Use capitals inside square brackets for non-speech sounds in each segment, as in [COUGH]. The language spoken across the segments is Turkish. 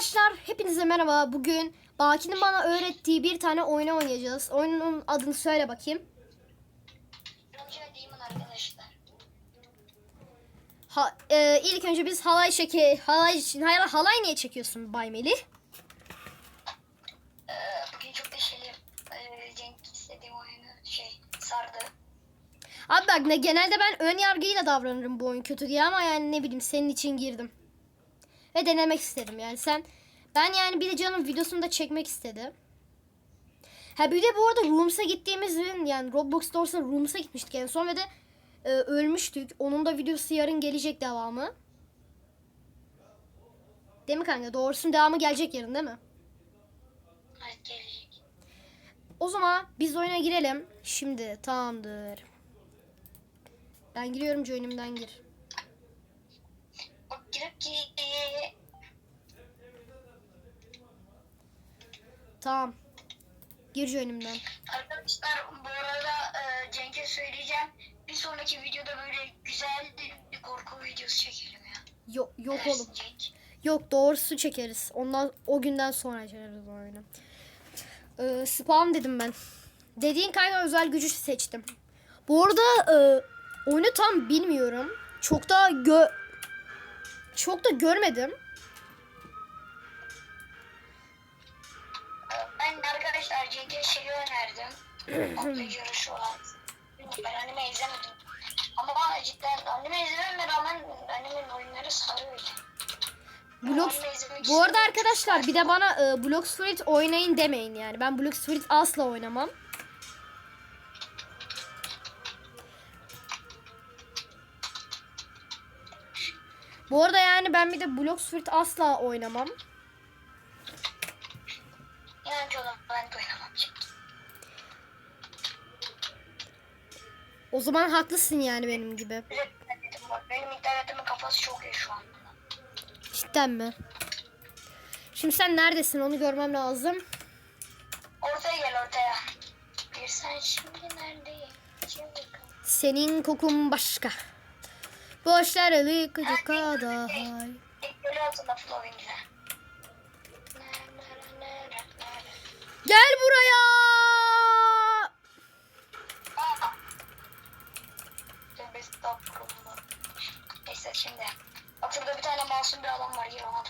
Arkadaşlar hepinize merhaba. Bugün Baki'nin bana öğrettiği bir tane oyunu oynayacağız. Oyunun adını söyle bakayım. Ha, e, ilk önce biz halay şeke halay için hayır halay niye çekiyorsun Bay Melih? Ee, bugün çok neşeli. Cenk istediğim oyunu şey sardı. Abi bak ne genelde ben ön yargıyla davranırım bu oyun kötü diye ama yani ne bileyim senin için girdim. Ve denemek istedim yani sen ben yani bir de canım videosunu da çekmek istedi. Ha bir de bu arada Rooms'a gittiğimiz gün yani Roblox Stores'a Rooms'a gitmiştik en son ve de e, ölmüştük. Onun da videosu yarın gelecek devamı. Değil mi kanka? Doğrusunun devamı gelecek yarın değil mi? Evet gelecek. O zaman biz oyuna girelim. Şimdi tamamdır. Ben giriyorum join'imden gir. Tamam. Gir join'imden. arkadaşlar bu arada e, Cenk'e söyleyeceğim. Bir sonraki videoda böyle güzel bir korku videosu çekelim ya. Yok yok Dersin oğlum. Cenk. Yok doğrusu çekeriz. Ondan o günden sonra çekeriz o oyunu. Ee, spam dedim ben. Dediğin kanka özel gücü seçtim. Bu arada e, oyunu tam bilmiyorum. Çok da gö çok da görmedim. Ben arkadaşlar Cenk'e şey önerdim. Atlı yarışı olan. Ben anime izlemedim. Ama cidden anime izlememe rağmen animenin oyunları sarıyor. Anime izlemek Bu arada arkadaşlar bir de bana e, Blox Fruit oynayın demeyin yani. Ben Blox Fruit asla oynamam. Bu arada yani ben bir de Blox Fruit asla oynamam. İnan ki oğlum ben oynamam. O zaman haklısın yani benim gibi. Benim internetimin kafası çok iyi şu anda. Cidden mi? Şimdi sen neredesin onu görmem lazım. Ortaya gel ortaya. Bir sen şimdi neredeyim? Şimdi. Senin kokun başka. Boşlar yıkıcı kadar. Böyle altında flowing'le. Gel buraya. Neyse şimdi. Şurada bir tane masum bir adam var. Gel ona.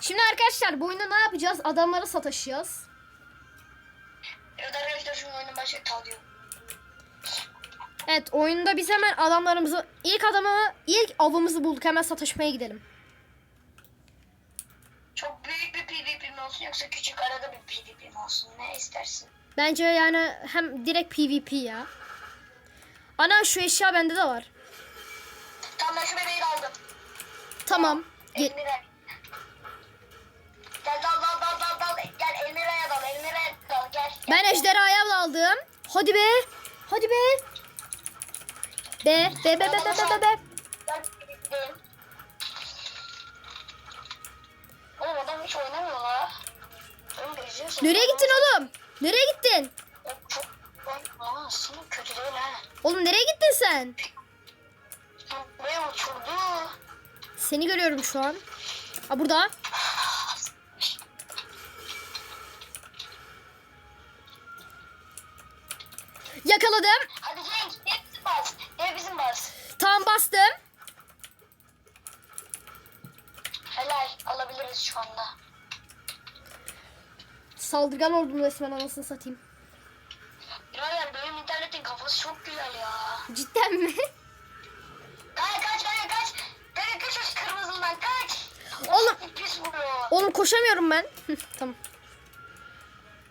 Şimdi arkadaşlar bu oyunda ne yapacağız? Adamlara sataşacağız. Evet arkadaşlar şu oyunun başı. Evet oyunda biz hemen adamlarımızı ilk adamı ilk avımızı bulduk hemen sataşmaya gidelim. Çok büyük bir PvP mi olsun yoksa küçük arada bir PvP mi olsun? Ne istersin? Bence yani hem direkt PvP ya. Ana şu eşya bende de var. Tamam ben şu bebeği de aldım. Tamam. Ge- Elmire. Gel dal dal dal dal dal. Gel Elmire'ye dal. Elmire'ye dal. Gel. gel. ben ejderhaya aldım. Hadi be. Hadi be. Be be be be be be be. be. Gel gideyim. Oğlum adam hiç oynamıyor la. Nereye gittin oğlum? Nereye gittin? Aa. Oğlum nereye gittin sen? Buraya uçurdu. Seni görüyorum şu an. Ha burada. Yakaladım. Saldırgan oldum resmen anasını satayım. Birader benim internetin kafası çok güzel ya. Cidden mi? Kaç kaç kaç kaç. Kaç kaç kaç kırmızından kaç. Oğlum. Pis vuruyor. Oğlum koşamıyorum ben. Tamam.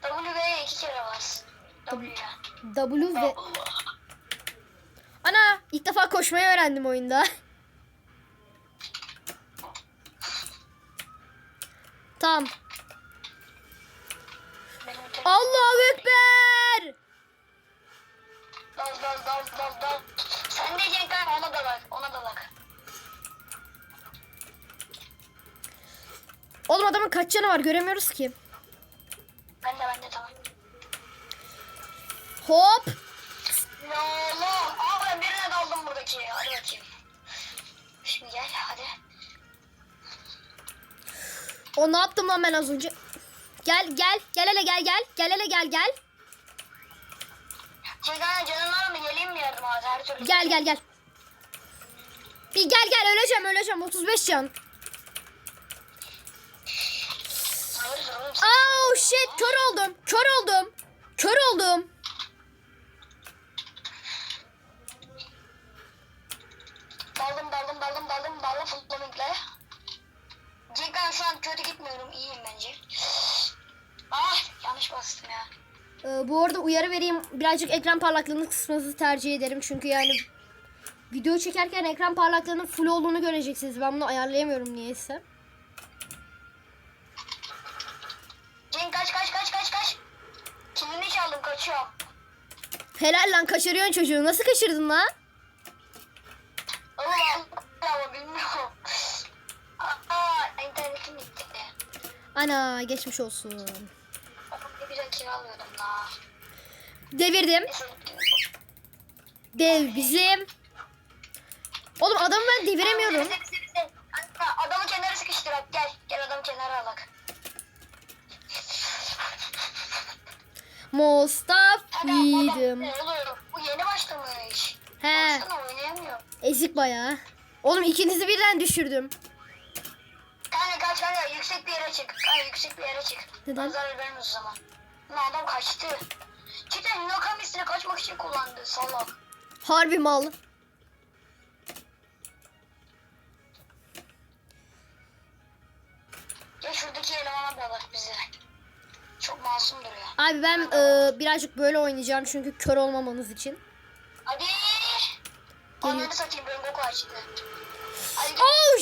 W'ye iki kere bas. W'ye. W ve... Ana ilk defa koşmayı öğrendim oyunda. tamam. Allahu Ekber. Dal dal dal dal dal. Sen de Cenk abi ona da bak. Ona da bak. Oğlum adamın kaç canı var göremiyoruz ki. Ben de ben de tamam. Hop. Ya Allah. Aa ben birine daldım buradaki. Hadi bakayım. Şimdi gel hadi. O ne yaptım lan ben az önce? Gel gel gel hele gel gel. Gel hele gel gel. Ceylan canın var mı? Geleyim mi yardıma? Her türlü. Gel gel gel. Bir gel gel öleceğim öleceğim 35 can. Oh shit kör oldum. Kör oldum. Kör oldum. Daldım daldım daldım daldım daldım flamingle. Ceylan şu an kötü gitmiyorum. İyiyim bence. Ee, bu arada uyarı vereyim. Birazcık ekran parlaklığını kısmanızı tercih ederim. Çünkü yani video çekerken ekran parlaklığının full olduğunu göreceksiniz. Ben bunu ayarlayamıyorum niyeyse. Cenk kaç kaç kaç kaç kaç. Kimini çaldım kaçıyorum. Helal lan kaçırıyorsun çocuğu. Nasıl kaçırdın lan? Ama bilmiyorum. Aa internetim gitti. Ana geçmiş olsun. Kiralıyordum la. Devirdim. Dev bizim. Oğlum adamı ben deviremiyorum. Bize, bize, bize. Kanka, Adamı kenara sıkıştır at gel. Gel adamı kenara alak. Mustafa'ydım. Bu yeni başlamış. He Baksana oynayamıyor. ezik bayağı. Oğlum ikinizi birden düşürdüm. Kanka kaç kanka yüksek bir yere çık. Kanka yüksek bir yere çık. Neden? Zarar vermez o zaman. Adam kaçtı. Cidden Nakamis'ine kaçmak için kullandı salak. Harbi mal. Ya şuradaki elemana bağlar bizi. Çok masum duruyor. Abi ben e, birazcık böyle oynayacağım çünkü kör olmamanız için. Hadi. Onları satayım Rengoku açtı. Hadi. Oh,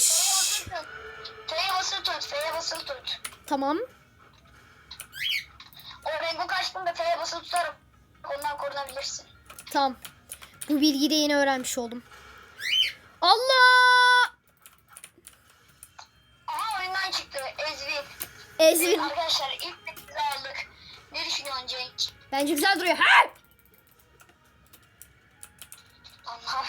F'ye basılı tut. F'ye basılı tut. Tamam. O Rengoku açtığında F'ye basılı tutarak ondan korunabilirsin. Tamam. Bu bilgiyi de yeni öğrenmiş oldum. Allah! Aha oyundan çıktı. Ezvin. Ezvin. Arkadaşlar ilk metnizi aldık. Ne düşünüyorsun Cenk? Bence güzel duruyor. Ha! Allah.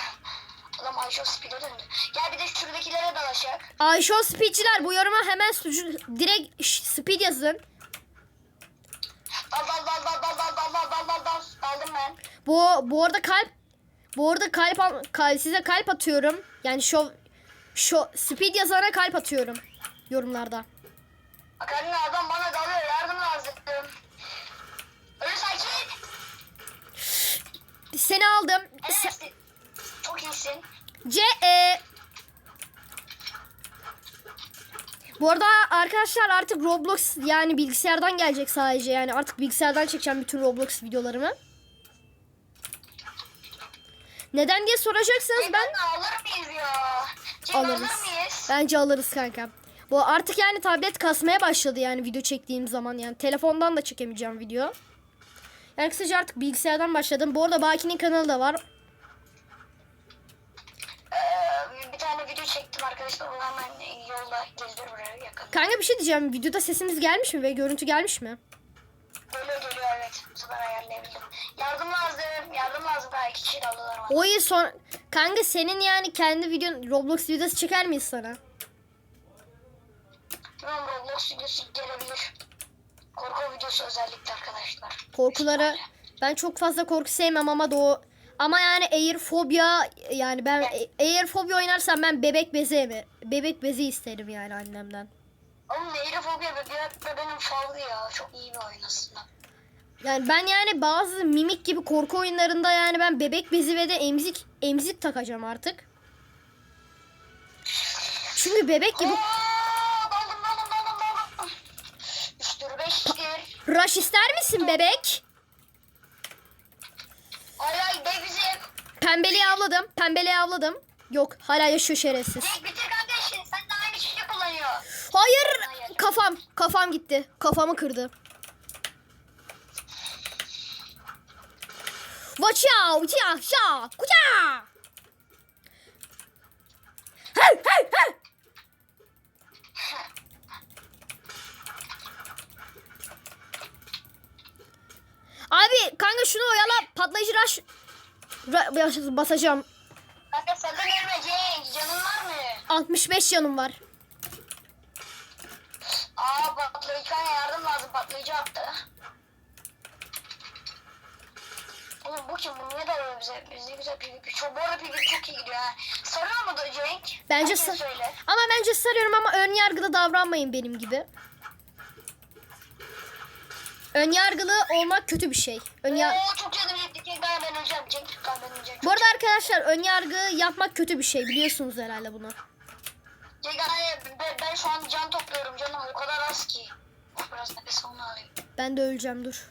Adam Ayşo Speed'e döndü. Gel bir de şuradakilere dalaşak. Ayşo Speedçiler bu yoruma hemen sucu, direkt speed yazın. Bu bu arada kalp bu arada kalp, al- kal- size kalp atıyorum. Yani şu şu speed yazana kalp atıyorum yorumlarda. Bak anne adam bana dalıyor. Yardım lazım. Sakin. Seni aldım. Se- Evet. Çok iyisin. C e Bu arada arkadaşlar artık Roblox yani bilgisayardan gelecek sadece yani artık bilgisayardan çekeceğim bütün Roblox videolarımı. Neden diye soracaksınız ben Ben alır mıyız ya? Cenk alır alırız. mıyız? Bence alırız kanka. Bu artık yani tablet kasmaya başladı yani video çektiğim zaman yani telefondan da çekemeyeceğim video. Yani kısaca artık bilgisayardan başladım. Bu arada Baki'nin kanalı da var. Ee, bir tane video çektim arkadaşlar. Onu hemen yolda gelir buraya yakın. Kanka bir şey diyeceğim. Videoda sesimiz gelmiş mi ve görüntü gelmiş mi? Geliyor geliyor evet. Yardım lazım. Yardım lazım. Daha iki kişi daldılar bana. O yıl son... Kanka senin yani kendi videon Roblox videosu çeker miyiz sana? Bilmiyorum Roblox videosu gelebilir. Korku videosu özellikle arkadaşlar. Korkuları ben çok fazla korku sevmem ama doğu ama yani Airfobia yani ben Airfobia oynarsam ben bebek bezi mi? Bebek bezi isterim yani annemden. Oğlum Neyrofobia ve benim favori ya. Çok iyi bir oyun aslında. Yani ben yani bazı mimik gibi korku oyunlarında yani ben bebek bezi ve de emzik emzik takacağım artık. Çünkü bebek gibi Aa, daldım daldım daldım daldım. Üçtür beştir. rush ister misin bebek? Ay ay be bizim. Pembeliği avladım. Pembeliği avladım. Yok hala yaşıyor şerefsiz. Cenk bitir kardeşim. Sen de aynı şeyi kullanıyor. Hayır kafam kafam gitti. Kafamı kırdı. Watch out! Ya, ya, kuya! Hey, hey, hey! Abi kanka şunu oyala patlayıcı rush basacağım. Kanka sakın ölme Cenk. Canın var mı? 65 canım var. Güzel PvP. Çok, bu arada PvP çok iyi gidiyor ha. Sarıyor mu da Cenk? Bence Herkes söyle. Ama bence sarıyorum ama ön yargılı davranmayın benim gibi. Ön yargılı olmak kötü bir şey. Ön ya- Oo çok canım yetti ki ben ben öleceğim. Cenk ben ben öleceğim. Bu arada arkadaşlar ön yargı yapmak kötü bir şey. Biliyorsunuz herhalde bunu. Cenk ben, ben şu an can topluyorum canım o kadar az ki. Biraz nefes alayım. Ben de öleceğim dur.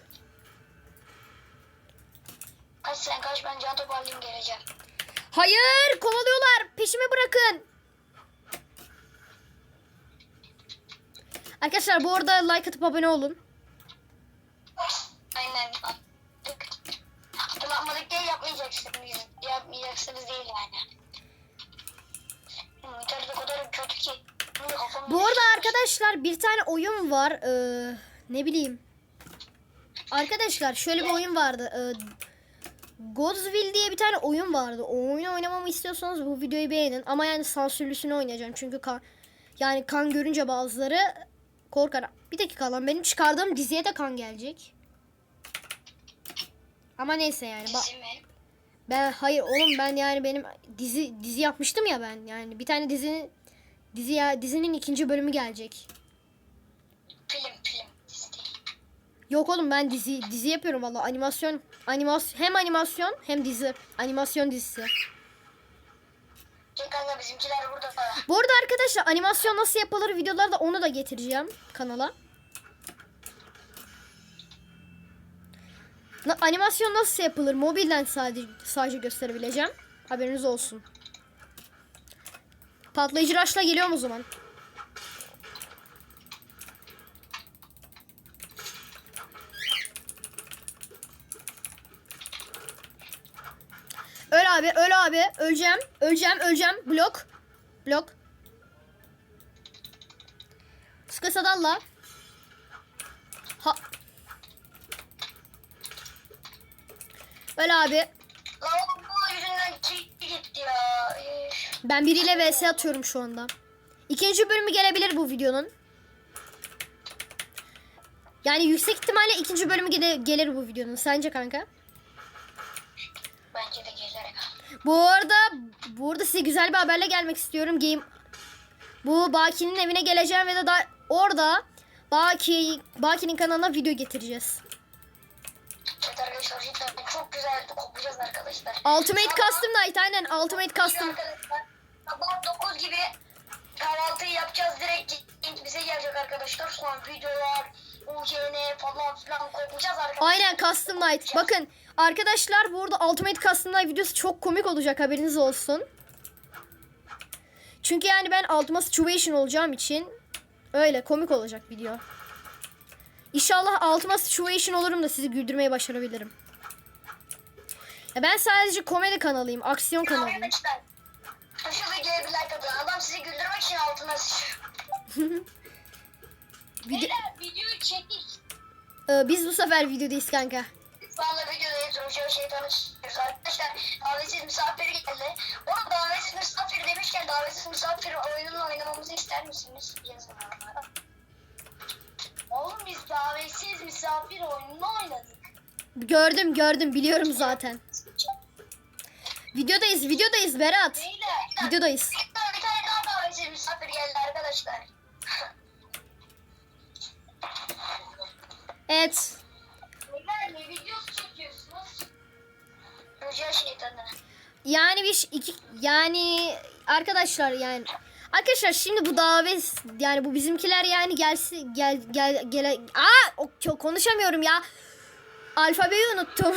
Kaç sen kaç ben can toparlayayım geleceğim. Hayır kovalıyorlar. Peşimi bırakın. Arkadaşlar bu arada like atıp abone olun. Aynen. Hatırlatmadık diye yapmayacaksınız. Yapmayacaksınız değil yani. Hmm, İnternet o kadar kötü ki. Bu arada arkadaşlar bir tane oyun var. Ee, ne bileyim. Arkadaşlar şöyle bir oyun vardı. Ee, Godswill diye bir tane oyun vardı. O oyunu oynamamı istiyorsanız bu videoyu beğenin. Ama yani sansürlüsünü oynayacağım. Çünkü kan, yani kan görünce bazıları korkar. Bir dakika lan benim çıkardığım diziye de kan gelecek. Ama neyse yani. Dizi mi? ben hayır oğlum ben yani benim dizi dizi yapmıştım ya ben. Yani bir tane dizinin dizi ya dizinin ikinci bölümü gelecek. Film film. Yok oğlum ben dizi dizi yapıyorum valla animasyon animasyon hem animasyon hem dizi animasyon dizisi. Cenk kanka bizimkiler burada. Bu arada arkadaşlar animasyon nasıl yapılır videolarda onu da getireceğim kanala. Na- animasyon nasıl yapılır mobilden sadece sadece gösterebileceğim. Haberiniz olsun. Patlayıcı raşla geliyorum o zaman. Öl abi, öl abi. Öleceğim, öleceğim, öleceğim. Blok. Blok. Sıkı sadalla. Ha. Öl abi. Lan oğlum bu yüzünden kill gitti ya. Üf. Ben biriyle vs atıyorum şu anda. İkinci bölümü gelebilir bu videonun. Yani yüksek ihtimalle ikinci bölümü gele- gelir bu videonun. Sence kanka? Bence de. Bu arada bu arada size güzel bir haberle gelmek istiyorum. Game bu Baki'nin evine geleceğim ve de da orada Baki Baki'nin kanalına video getireceğiz. Evet arkadaşlar cidden çok güzel koklayacağız arkadaşlar. Ultimate Sabah- Custom Night aynen Ultimate Custom. Sabah 9 gibi kahvaltıyı yapacağız direkt bize gelecek arkadaşlar. Sonra videolar, UCN falan filan koklayacağız arkadaşlar. Aynen Custom Night. Bakın arkadaşlar burada Ultimate Custom Night videosu çok komik olacak haberiniz olsun. Çünkü yani ben Ultimate Situation olacağım için öyle komik olacak video. İnşallah Ultimate Situation olurum da sizi güldürmeyi başarabilirim. Ya ben sadece komedi kanalıyım, aksiyon kanalıyım. Arkadaşlar şu videoya bir like atın. Adam sizi güldürmek için altına sıçıyor. [LAUGHS] Video- Beyler videoyu çektik. Ee, biz bu sefer videodayız kanka. Valla videodayız. Roşeo şeytanı çıkıyoruz. Arkadaşlar davetsiz misafir geldi. Ona davetsiz misafir demişken davetsiz misafir oyununu oynamamızı ister misiniz? Yazın. Oğlum biz davetsiz misafir oyununu oynadık. Gördüm gördüm biliyorum zaten. Videodayız videodayız Berat. Beyler. Videodayız. Bir tane daha davetsiz misafir geldi arkadaşlar. Evet. Beyler ne videosu çekiyorsunuz? Roşeo şeytanı. Yani bir iki yani arkadaşlar yani arkadaşlar şimdi bu davet yani bu bizimkiler yani gelsin gel gel gele aa çok konuşamıyorum ya. Alfabeyi unuttum.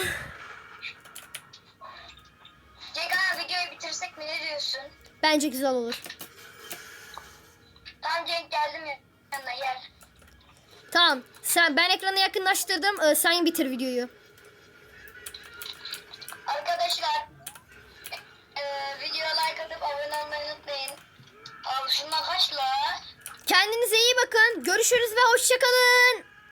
Cenk videoyu bitirsek mi ne diyorsun? Bence güzel olur. Tamam Cenk geldim ya. yanına gel. Tamam. Sen ben ekranı yakınlaştırdım. Ee, sen bitir videoyu. Arkadaşlar eee videoya like atıp abone olmayı unutmayın. Abi şundan kaç la? Kendinize iyi bakın. Görüşürüz ve hoşçakalın.